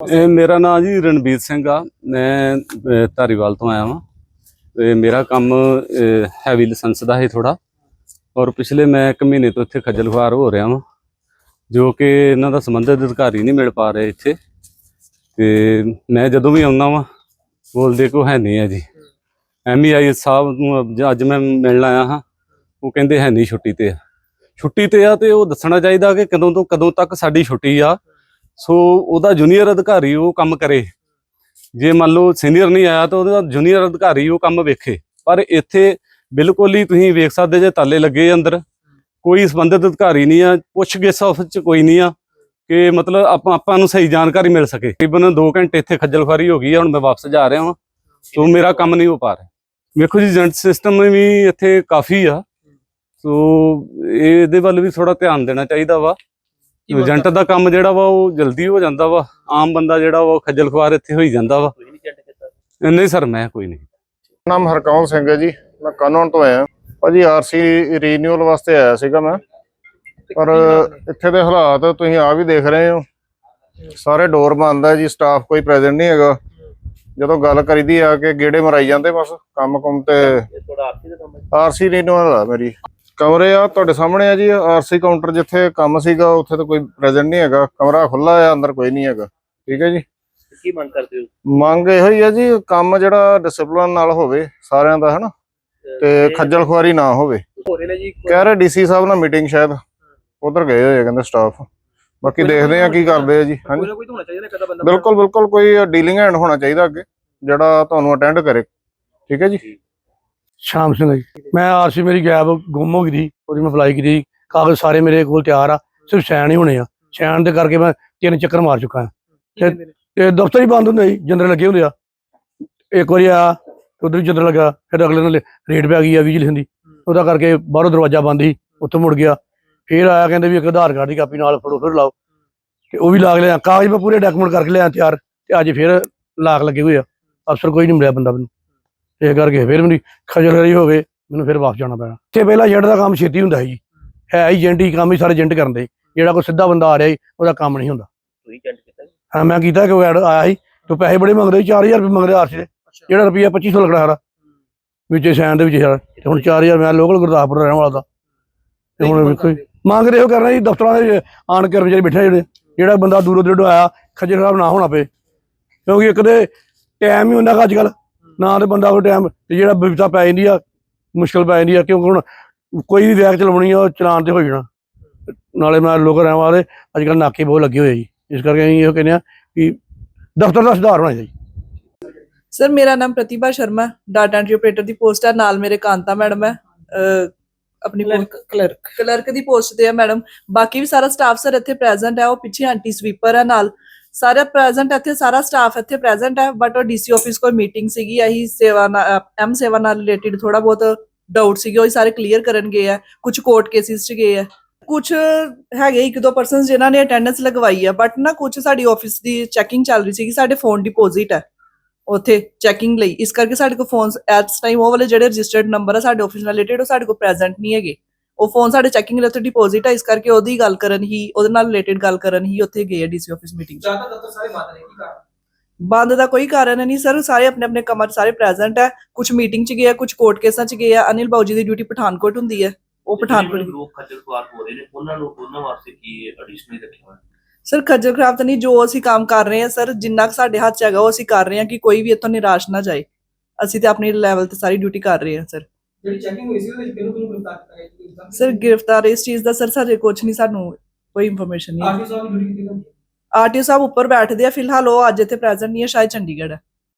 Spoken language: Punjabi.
ਇਹ ਮੇਰਾ ਨਾਮ ਜੀ ਰਣਬੀਰ ਸਿੰਘ ਆ। ਮੈਂ ਧਾਰੀਵਾਲ ਤੋਂ ਆਇਆ ਵਾਂ। ਤੇ ਮੇਰਾ ਕੰਮ ਹੈਵੀ ਲਾਇਸੈਂਸ ਦਾ ਹੈ ਥੋੜਾ ਔਰ ਪਿਛਲੇ ਮੈਂ ਇੱਕ ਮਹੀਨੇ ਤੋਂ ਇੱਥੇ ਖੱਜਲ ਖੁਆਰ ਹੋ ਰਿਹਾ ਵਾਂ, ਜੋ ਕਿ ਇਹਨਾਂ ਦਾ ਸੰਬੰਧਿਤ ਅਧਿਕਾਰੀ ਨਹੀਂ ਮਿਲ ਪਾ ਰਹੇ ਇੱਥੇ। ਤੇ ਮੈਂ ਜਦੋਂ ਵੀ ਆਉਂਦਾ ਵਾਂ, ਬੋਲਦੇ ਕੋ ਹੈ ਨਹੀਂ ਹੈ ਜੀ। ਐਮਈਆਈ ਸਾਹਿਬ ਨੂੰ ਅੱਜ- ਅੱਜ ਮੈਂ ਮਿਲਣ ਆਇਆ ਹਾਂ, ਉਹ ਕਹਿੰਦੇ ਹੈ ਨਹੀਂ ਛੁੱਟੀ ਤੇ ਆ। ਛੁੱਟੀ ਤੇ ਆ ਤੇ ਉਹ ਦੱਸਣਾ ਚਾਹੀਦਾ ਕਿ ਕਦੋਂ ਤੋਂ ਕਦੋਂ ਤੱਕ ਸਾਡੀ ਛੁੱਟੀ ਆ। ਸੋ ਉਹਦਾ ਜੂਨੀਅਰ ਅਧਿਕਾਰੀ ਉਹ ਕੰਮ ਕਰੇ। ਜੇ ਮੰਨ ਲਓ ਸੀਨੀਅਰ ਨਹੀਂ ਆਇਆ ਤਾਂ ਉਹਦਾ ਜੂਨੀਅਰ ਅਧਿਕਾਰੀ ਉਹ ਕੰਮ ਵੇਖੇ। ਪਰ ਇੱਥੇ ਬਿਲਕੁਲ ਹੀ ਤੁਸੀਂ ਵੇਖ ਸਕਦੇ ਜੇ ਤਾਲੇ ਲੱਗੇ ਅੰਦਰ, ਕੋਈ ਸੰਬੰਧਿਤ ਅਧਿਕਾਰੀ ਨਹੀਂ ਆ, ਪੁੱਛ ਗਿੱਛ ਆਫਿਸ ਚ ਕੋਈ ਨਹੀਂ ਆ ਕਿ ਮਤਲਬ ਆਪਾਂ ਆਪਾਂ ਨੂੰ ਸਹੀ ਜਾਣਕਾਰੀ ਮਿਲ ਸਕੇ। ਤਕਰੀਬਨ 2 ਘੰਟੇ ਇੱਥੇ ਖੱਜਲ ਖੁਆਰੀ ਹੋ ਗਈ ਆ, ਹੁਣ ਮੈਂ ਵਾਪਸ ਜਾ ਰਿਹਾ ਹਾਂ ਸੋ ਮੇਰਾ ਕੰਮ ਨਹੀਂ ਹੋ ਪਾ ਰਿਹਾ। ਵੇਖੋ ਜੀ, ਜੰਟ ਸਿਸਟਮ ਵੀ ਇੱਥੇ ਕਾਫੀ ਆ। ਸੋ ਇਹ- ਇਹਦੇ ਵੱਲ ਵੀ ਥੋੜਾ ਧਿਆਨ ਦੇਣਾ ਚਾਹੀਦਾ ਵਾ। ਏਜੰਟ ਦਾ ਕੰਮ ਜਿਹੜਾ ਵਾ ਉਹ ਜਲਦੀ ਹੋ ਜਾਂਦਾ ਵਾ ਆਮ ਬੰਦਾ ਜਿਹੜਾ ਵਾ ਉਹ ਖੱਜਲ ਖੁਆਰ ਇੱਥੇ ਹੋਈ ਜਾਂਦਾ ਵਾ। ਨਹੀਂ ਸਰ ਮੈਂ ਕੋਈ ਨਹੀਂ। ਨਾਮ ਹਰਕੌਣ ਸਿੰਘ ਹੈ ਜੀ ਮੈਂ ਕਾਨੌਨ ਤੋਂ ਆਇਆ। ਭਾਜੀ ਆਰਸੀ ਰੀਨਿਊਅਲ ਵਾਸਤੇ ਆਇਆ ਸੀਗਾ ਮੈਂ। ਪਰ ਇੱਥੇ ਦੇ ਹਾਲਾਤ ਤੁਸੀਂ ਆ ਵੀ ਦੇਖ ਰਹੇ ਹੋ। ਸਾਰੇ ਡੋਰ ਬੰਦ ਹੈ ਜੀ ਸਟਾਫ ਕੋਈ ਪ੍ਰੈਜ਼ੈਂਟ ਨਹੀਂ ਹੈਗਾ। ਜਦੋਂ ਗੱਲ ਕਰੀਦੀ ਆ ਕਿ ਗੇੜੇ ਮਰਾਈ ਜਾਂਦੇ ਬਸ ਕੰਮ ਕੁਮ ਤੇ ਆਰਸੀ ਰੀਨਿਊਅਲ ਆ ਮੇਰੀ। ਕਮਰੇ ਆ ਤੁਹਾਡੇ ਸਾਹਮਣੇ ਆ ਜੀ ਆਰਸੀ ਕਾਊਂਟਰ ਜਿੱਥੇ ਕੰਮ ਸੀਗਾ ਉੱਥੇ ਤਾਂ ਕੋਈ ਪ੍ਰੈਜ਼ੈਂਟ ਨਹੀਂ ਹੈਗਾ। ਕਮਰਾ ਖੁੱਲਾ ਆ ਅੰਦਰ ਕੋਈ ਨਹੀਂ ਹੈਗਾ। ਠੀਕ ਹੈ ਜੀ? ਕੀ ਮੰਗ ਕਰਦੇ ਹੋ? ਮੰਗ ਇਹੋ ਹੀ ਆ ਜੀ ਕੰਮ ਜਿਹੜਾ ਡਿਸਪਲਿਨ ਨਾਲ ਹੋਵੇ ਸਾਰਿਆਂ ਦਾ ਹਨਾ? ਤੇ ਖੱਜਲ ਖੁਆਰੀ ਨਾ ਹੋਵੇ। ਕਹਿ ਰਹੇ ਡੀਸੀ ਸਾਹਿਬ ਨਾਲ ਮੀਟਿੰਗ ਸ਼ਾਇਦ। ਉਧਰ ਗਏ ਹੋਏ ਕਹਿੰਦੇ ਸਟਾਫ ਬਾਕੀ ਦੇਖਦੇ ਆ ਕੀ ਕਰਦੇ ਆ ਜੀ ਕੋਈ ਹਾਂਜੀ। ਬਿਲਕੁਲ ਬਿਲਕੁਲ ਕੋਈ ਡੀਲਿੰਗ ਹੈਂਡ ਹੋਣਾ ਚਾਹੀਦਾ ਅੱਗੇ ਜਿਹੜਾ ਤੁਹਾਨੂੰ ਅਟੈਂਡ ਕਰੇ। ਠੀਕ ਹੈ ਜੀ? ਸ਼ਾਮ ਸਿੰਘ ਜੀ। ਮੈਂ ਆਰਸੀ ਮੇਰੀ ਗੈਬ ਗੁੰਮ ਹੋ ਗਈ ਸੀ ਉਹਦੀ ਮੈਂ ਅਪਲਾਈ ਕੀਤੀ ਕਾਗਜ਼ ਸਾਰੇ ਮੇਰੇ ਕੋਲ ਤਿਆਰ ਆ ਸਿਰਫ ਸਾਈਨ ਹੀ ਹੋਣੇ ਆ। ਸਾਈਨ ਦੇ ਕਰਕੇ ਮੈਂ ਤਿੰਨ ਚੱਕਰ ਮਾਰ ਚੁੱਕਾ ਹਾਂ। ਤੇ ਦਫ਼ਤਰ ਹੀ ਬੰਦ ਹੁੰਦੇ ਸੀ ਜੰਦਰ ਲੱਗੇ ਹੁੰਦੇ ਆ। ਇੱਕ ਵਾਰੀ ਆ ਉਧਰ ਵੀ ਜੰਦਰ ਲੱਗਾ ਫਿਰ ਅਗਲੇ ਨਾਲ ਰੇਟ ਪੈ ਗਈ ਆ ਵਿਜੀਲੈਂਸ ਦੀ। ਉਹਦਾ ਕਰਕੇ ਬਾਹਰੋਂ ਦਰਵਾਜ਼ਾ ਬੰਦ ਸੀ ਉੱਥੋਂ ਮੁੜ ਗਿਆ। ਫਿਰ ਆਇਆ ਕਹਿੰਦੇ ਵੀ ਇੱਕ ਆਧਾਰ ਕਾਰਡ ਦੀ ਕਾਪੀ ਨਾਲ ਫੜੋ ਫਿਰ ਲਾਓ। ਤੇ ਉਹ ਵੀ ਲਾ ਕੇ ਲਿਆ। ਕਾਗਜ਼ ਮੈਂ ਪੂਰੇ ਡਾਕੂਮੈਂਟ ਕਰਕੇ ਲਿਆ ਤਿਆਰ ਤੇ ਅੱਜ ਫਿਰ ਲਾਖ ਲੱਗੇ ਹੋਏ ਆ। ਅਫਸਰ ਕੋਈ ਨਹੀਂ ਮਿਲਿਆ ਬੰਦਾ ਮੈਨੂੰ। ਇਹ ਕਰਕੇ ਫਿਰ ਮੇਰੀ ਖਜਲਰੀ ਹੋ ਗਏ ਮੈਨੂੰ ਫਿਰ ਵਾਪਸ ਜਾਣਾ ਪੈਣਾ। ਤੇ ਪਹਿਲਾਂ ਏਜੰਟ ਦਾ ਕੰਮ ਛੇਤੀ ਹੁੰਦਾ ਸੀ ਜੀ। ਹੈ ਏਜੰਟ ਹੀ ਕੰਮ ਹੀ ਸਾਰੇ ਏਜੰਟ ਕਰਦੇ। ਜਿਹੜਾ ਕੋਈ ਸਿੱਧਾ ਬੰਦਾ ਆ ਰਿਹਾ ਉਹਦਾ ਕੰਮ ਨਹੀਂ ਹੁੰਦਾ। ਤੁਸੀਂ ਜੰਟ ਕੀਤਾ? ਹਾਂ ਮੈਂ ਕੀਤਾ ਕਿ ਐਡ ਆਇਆ ਸੀ। ਤੇ ਪੈਸੇ ਬੜੇ ਮੰਗਦੇ ਸੀ 4000 ਰੁਪਏ ਮੰਗਦੇ ਆਰਸੀ ਦੇ। ਜਿਹੜਾ ਰੁਪਈਆ 2500 ਲੱਗਣਾ ਸਾਰਾ। ਵਿੱਚ ਸੈਨ ਦੇ ਵਿੱਚ ਤੇ ਹੁਣ 4000 ਮੈਂ ਲੋਕਲ ਗੁਰਦਾਸਪੁਰ ਰਹਿਣ ਵਾਲਾ ਦਾ ਤੇ ਹੁਣ ਵੇਖੋ ਮੰਗ ਰਹੇ ਹੋ ਕਰਨਾ ਜੀ ਦਫ਼ਤਰਾਂ ਦੇ ਆਣ ਕੇ ਕਰਮਚਾਰੀ ਬੈਠੇ ਜਿਹੜੇ। ਜਿਹੜਾ ਬੰਦਾ ਦੂਰੋਂ ਦੂਰੋਂ ਆਇਆ ਖੱਜਲ ਖਰਾਬ ਨਾ ਹੋਣਾ ਪਏ। ਕਿਉਂਕਿ ਇੱਕ ਦੇ ਟਾਈਮ ਹੀ ਹੁੰਦਾ ਅੱਜ ਕੱਲ ਨਾ ਤੇ ਬੰਦਾ ਕੋਈ ਟਾਈਮ ਤੇ ਜਿਹੜਾ ਬਿਪਤਾ ਪੈ ਜਾਂਦੀ ਆ ਮੁਸ਼ਕਲ ਪੈ ਜਾਂਦੀ ਆ ਕਿਉਂਕਿ ਹੁਣ ਕੋਈ ਵੀ ਵੈਕ ਚਲਾਉਣੀ ਆ ਉਹ ਚਲਾਨ ਤੇ ਹੋ ਜਾਣਾ। ਨਾਲੇ ਮੈਂ ਲੋਕ ਰਹਿਣ ਵਾਲੇ ਅੱਜ ਕੱਲ ਨਾਕੇ ਬਹੁਤ ਲੱਗੇ ਹੋਏ ਆ ਜੀ। ਇਸ ਕਰਕੇ ਅਸੀਂ ਇਹ ਕਹਿੰਦੇ ਆ ਕਿ ਦਫ਼ਤਰ ਦਾ ਸੁਧਾਰ ਹੋਣਾ ਚਾਹੀਦਾ ਸਰ ਮੇਰਾ ਨਾਮ Pratibha Sharma data entry operator ਦੀ ਪੋਸਟ ਹੈ ਨਾਲ ਮੇਰੇ ਕਾਂਤਾ ਮੈਡਮ ਹੈ ਆਪਣੀ ਕਲਰਕ ਕਲਰਕ ਦੀ ਪੋਸਟ ਤੇ ਹੈ ਮੈਡਮ। ਬਾਕੀ ਵੀ ਸਾਰਾ ਸਟਾਫ ਸਰ ਇੱਥੇ ਪ੍ਰੈਜ਼ੈਂਟ ਹੈ ਉਹ ਪਿੱਛੇ ਆਂਟੀ ਸਵੀਪਰ ਹੈ ਨਾਲ। ਸਾਰਾ ਪ੍ਰੈਜ਼ੈਂਟ ਇੱਥੇ, ਸਾਰਾ ਸਟਾਫ ਇੱਥੇ ਪ੍ਰੈਜ਼ੈਂਟ ਹੈ ਬਟ ਉਹ ਡੀਸੀ ਆਫਿਸ ਕੋਈ ਮੀਟਿੰਗ ਸੀਗੀ, ਇਹੀ ਸੇਵਾ ਐਮ ਸੇਵਾ ਨਾਲ ਰਿਲੇਟਡ ਥੋੜਾ ਬਹੁਤ ਡਾਊਟ ਸੀਗੇ, ਉਹ ਸਾਰੇ ਕਲੀਅਰ ਕਰਨ ਗਏ ਆ ਕੁਝ ਕੋਰਟ ਕੇਸਿਸ ਚ ਗਏ ਆ ਕੁਝ ਹੈਗੇ ਇੱਕ ਦੋ ਪਰਸਨਸ ਜਿਨ੍ਹਾਂ ਨੇ ਅਟੈਂਡੈਂਸ ਲਗਵਾਈ ਆ ਬਟ ਨਾ ਕੁਝ ਸਾਡੀ ਆਫਿਸ ਦੀ ਚੈਕਿੰਗ ਚੱਲ ਰਹੀ ਸੀਗੀ, ਸਾਡੇ ਫੋਨ ਡਿਪੋਜ਼ਿਟ ਹੈ, ਉਥੇ ਚੈਕਿੰਗ ਲਈ। ਇਸ ਕਰਕੇ ਸਾਡੇ ਕੋਲ ਫੋਨਸ ਐਟ ਟਾਈਮ ਉਹ ਵਾਲੇ ਜਿਹੜੇ ਰਜਿਸਟਰਡ ਨੰਬਰ ਆ, ਸਾਡੇ ਆਫਿਸ ਨਾਲ ਰਿਲੇਟਡ ਉਹ ਸਾਡੇ ਕੋਲ ਪ੍ਰੈਜ਼ੈਂਟ ਨਹੀਂ ਹੈਗੇ। ਉਹ ਫੋਨ ਸਾਡੇ ਚੈਕਿੰਗ ਲਈ ਉੱਥੇ ਡਿਪੋਜ਼ਿਟ ਹੈ ਇਸ ਕਰਕੇ ਉਹਦੀ ਗੱਲ ਕਰਨ ਹੀ ਉਹਦੇ ਨਾਲ ਰਿਲੇਟਡ ਗੱਲ ਕਰਨ ਹੀ ਉੱਥੇ ਗਏ ਡੀਸੀ ਆਫਿਸ ਮੀਟਿੰਗ ਜ਼ਿਆਦਾ ਦਫ਼ਤਰ ਸਾਰੇ ਬੰਦ ਨੇ ਕੀ ਕਾਰਨ? ਬੰਦ ਦਾ ਕੋਈ ਕਾਰਨ ਨਹੀਂ ਸਰ ਸਾਰੇ ਆਪਣੇ ਆਪਣੇ ਕੰਮਾਂ 'ਚ ਸਾਰੇ ਪ੍ਰੈਜ਼ੈਂਟ ਹੈ ਕੁਝ ਮੀਟਿੰਗ 'ਚ ਗਏ ਆ ਕੁਝ ਕੋਰਟ ਕੇਸਾਂ 'ਚ ਗਏ ਆ। ਅਨਿਲ ਬਾਊਜੀ ਦੀ ਡਿਊਟੀ ਪਠਾਨਕੋਟ ਹੁੰਦੀ ਹੈ ਉਹ ਪਠਾਨਕੋਟ ਲੋਕ ਖੱਜਲ ਖੁਆਰ ਹੋ ਰਹੇ ਨੇ ਉਹਨਾਂ ਨੂੰ ਉਹਨਾਂ ਵਾਸਤੇ ਕੀ ਐਡੀਸ਼ਨਲ ਰੱਖਿਆ ਹੋਇਆ? ਸਰ ਖੱਜਲ ਖਰਾਬ ਤਾਂ ਨਹੀਂ ਜੋ ਅਸੀਂ ਕੰਮ ਕਰ ਰਹੇ ਹਾਂ ਸਰ ਜਿੰਨਾ ਕੁ ਸਾਡੇ ਹੱਥ 'ਚ ਹੈਗਾ ਉਹ ਅਸੀਂ ਕਰ ਰਹੇ ਹਾਂ ਕਿ ਕੋਈ ਵੀ ਇੱਥੋਂ ਨਿਰਾਸ਼ ਨਾ ਜਾਏ। ਅਸੀਂ ਤੇ ਆਪਣੀ ਲੈਵਲ ਤੇ ਸਾਰੀ ਡਿਊਟੀ ਕਰ ਰਹੇ ਹਾਂ ਸਰ। ਜਿਹੜੀ ਚੈਕਿੰਗ ਹੋਈ ਸੀ ਉਹਦੇ ਵਿੱਚ ਕਿਹਨੂੰ ਕਿਹਨੂੰ ਗ੍ਰਿਫਤਾਰ ਕੀਤਾ ਗਿਆ ਜੀ ਇਸਦਾ? ਸਰ ਗ੍ਰਿਫਤਾਰ ਇਸ ਚੀਜ਼ ਦਾ ਸਰ ਸਾਡੇ ਕੁਝ ਨਹੀਂ ਸਾਨੂੰ ਕੋਈ ਇਨਫੋਰਮੇਸ਼ਨ ਨਹੀਂ ਸਾਹਿਬ ਕੀਤੀ ਗਈ ਆਰਟੀਓ ਸਾਹਿਬ ਉੱਪਰ ਬੈਠਦੇ ਆ ਫਿਲਹਾਲ ਉਹ ਅੱਜ ਇੱਥੇ ਪ੍ਰੈਜ਼ੈਂਟ ਨਹੀਂ ਹੈ ਸ਼ਾਇਦ ਚੰਡੀਗੜ੍ਹ ਹੈ।